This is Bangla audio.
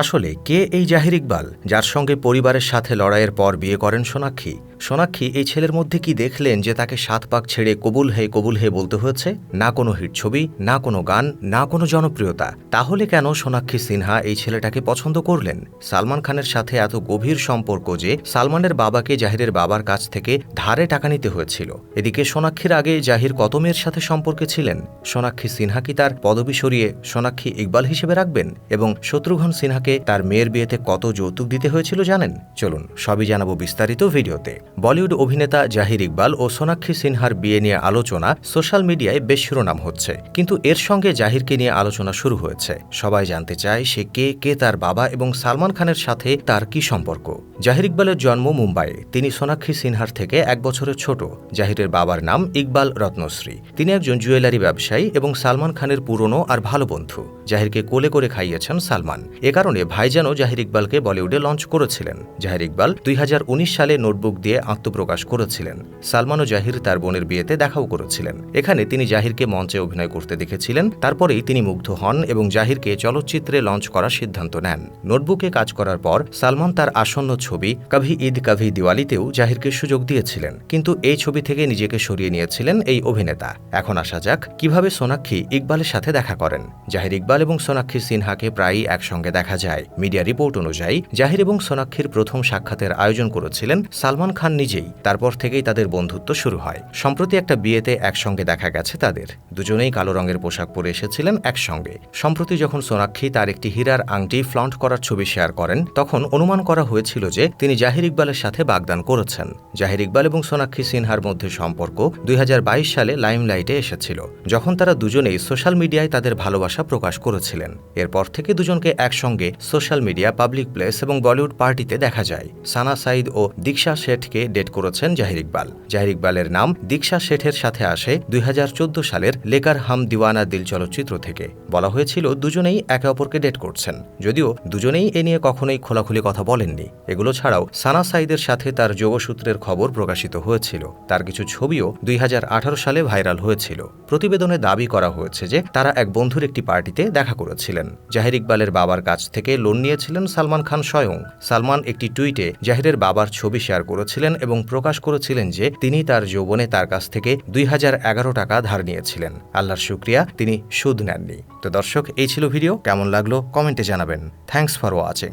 আসলে কে এই জাহির ইকবাল, যার সঙ্গে পরিবারের সাথে লড়াইয়ের পর বিয়ে করেন সোনাক্ষী? সোনাক্ষী এই ছেলের মধ্যে কি দেখলেন যে তাকে সাত পাক ছেড়ে কবুল হে কবুল হে বলতে হয়েছে? না কোনো হিট ছবি না কোনো গান, না কোনো জনপ্রিয়তা। তাহলে কেন সোনাক্ষী সিনহা এই ছেলেটাকে পছন্দ করলেন? সালমান খানের সাথে এত গভীর সম্পর্ক যে সালমানের বাবাকে জাহিরের বাবার কাছ থেকে ধারে টাকা নিতে হয়েছিল। এদিকে সোনাক্ষীর আগে জাহির কত মেয়ের সাথে সম্পর্কে ছিলেন? সোনাক্ষী সিনহা কি তার পদবি সরিয়ে সোনাক্ষী ইকবাল হিসেবে রাখবেন? এবং শত্রুঘ্ন সিনহাকে তার মেয়ের বিয়েতে কত যৌতুক দিতে হয়েছিল জানেন? চলুন, সবই জানাব বিস্তারিত ভিডিওতে। বলিউড অভিনেতা জাহির ইকবাল ও সোনাক্ষী সিনহার বিয়ে নিয়ে আলোচনা সোশ্যাল মিডিয়ায় বেশ শিরোনাম হচ্ছে। কিন্তু এর সঙ্গে জাহিরকে নিয়ে আলোচনা শুরু হয়েছে। সবাই জানতে চায় সে কে কে তার বাবা এবং সালমান খানের সাথে তার কি সম্পর্ক? জাহির ইকবালের জন্ম মুম্বাইয়ে। তিনি সোনাক্ষী সিনহার থেকে এক বছরের ছোট। জাহিরের বাবার নাম ইকবাল রত্নশ্রী। তিনি একজন জুয়েলারি ব্যবসায়ী এবং সালমান খানের পুরনো আর ভালো বন্ধু। জাহিরকে কোলে করে খাইয়েছেন সালমান। এ কারণে ভাইজানও জাহির ইকবালকে বলিউডে লঞ্চ করেছিলেন। জাহির ইকবাল দুই হাজার উনিশ সালে নোটবুক দিয়ে আত্মপ্রকাশ করেছিলেন। সালমান ও জাহির তার বোনের বিয়েতে দেখাও করেছিলেন। এখানে তিনি জাহিরকে মঞ্চে অভিনয় করতে দেখেছিলেন। তারপরেই তিনি মুগ্ধ হন এবং জাহিরকে চলচ্চিত্রে লঞ্চ করার সিদ্ধান্ত নেন। নোটবুকে কাজ করার পর সালমান তার আসন্ন ছবি কভি ঈদ কভি দিওয়ালিতেও জাহিরকে সুযোগ দিয়েছিলেন। কিন্তু এই ছবি থেকে নিজেকে সরিয়ে নিয়েছিলেন এই অভিনেতা। এখন আসা যাক কীভাবে সোনাক্ষী ইকবালের সাথে দেখা করেন। জাহির ইকবাল এবং সোনাক্ষী সিনহাকে প্রায়ই একসঙ্গে দেখা যায়। মিডিয়া রিপোর্ট অনুযায়ী, জাহির এবং সোনাক্ষীর প্রথম সাক্ষাতের আয়োজন করেছিলেন সালমান খান নিজেই। তারপর থেকেই তাদের বন্ধুত্ব শুরু হয়। সম্প্রতি একটা বিয়েতে একসঙ্গে দেখা গেছে তাদের। দুজনেই কালো রঙের পোশাক পরে এসেছিলেন একসঙ্গে। সম্প্রতি যখন সোনাক্ষী তার একটি হীরার আংটি ফ্লন্ট করার ছবি শেয়ার করেন, তখন অনুমান করা হয়েছিল যে তিনি জাহির ইকবালের সাথে বাগদান করেছেন। জাহির ইকবাল এবং সোনাক্ষী সিনহার মধ্যে সম্পর্ক দুই হাজার বাইশ সালে লাইমলাইটে এসেছিল, যখন তারা দুজনেই সোশ্যাল মিডিয়ায় তাদের ভালোবাসা প্রকাশ করেছিলেন। এরপর থেকে দুজনকে একসঙ্গে সোশ্যাল মিডিয়া, পাবলিক প্লেস এবং বলিউড পার্টিতে দেখা যায়। সানা সাইদ ও দীক্ষা শেঠকে ডেট করেছেন জাহির ইকবাল। জাহির ইকবালের নাম দীক্ষা শেঠের সাথে আসে দুই হাজার চোদ্দ সালের লেকার হাম দিওয়ানা দিল চলচ্চিত্র থেকে। বলা হয়েছিল, দুজনেই একে অপরকে ডেট করছেন। যদিও দুজনেই এ নিয়ে কখনোই খোলাখুলি কথা বলেননি। এগুলো ছাড়াও সানা সাইদের সাথে তার যোগসূত্রের খবর প্রকাশিত হয়েছিল। তার কিছু ছবিও দুই হাজার আঠারো সালে ভাইরাল হয়েছিল। প্রতিবেদনে দাবি করা হয়েছে যে তারা এক বন্ধুর একটি পার্টিতে দেখা করেছিলেন। জাহির ইকবালের বাবার কাছ থেকে লোন নিয়েছিলেন সালমান খান স্বয়ং। সালমান একটি টুইটে জাহিরের বাবার ছবি শেয়ার করেছিলেন এবং প্রকাশ করেছিলেন যে তিনি তার যৌবনে তার কাছ থেকে দুই হাজার এগারো টাকা ধার নিয়েছিলেন। আল্লাহর শুক্রিয়া, তিনি সুদ নেননি। তো দর্শক, এই ছিল ভিডিও। কেমন লাগল? কমেন্টে জানাবেন। Thanks for watching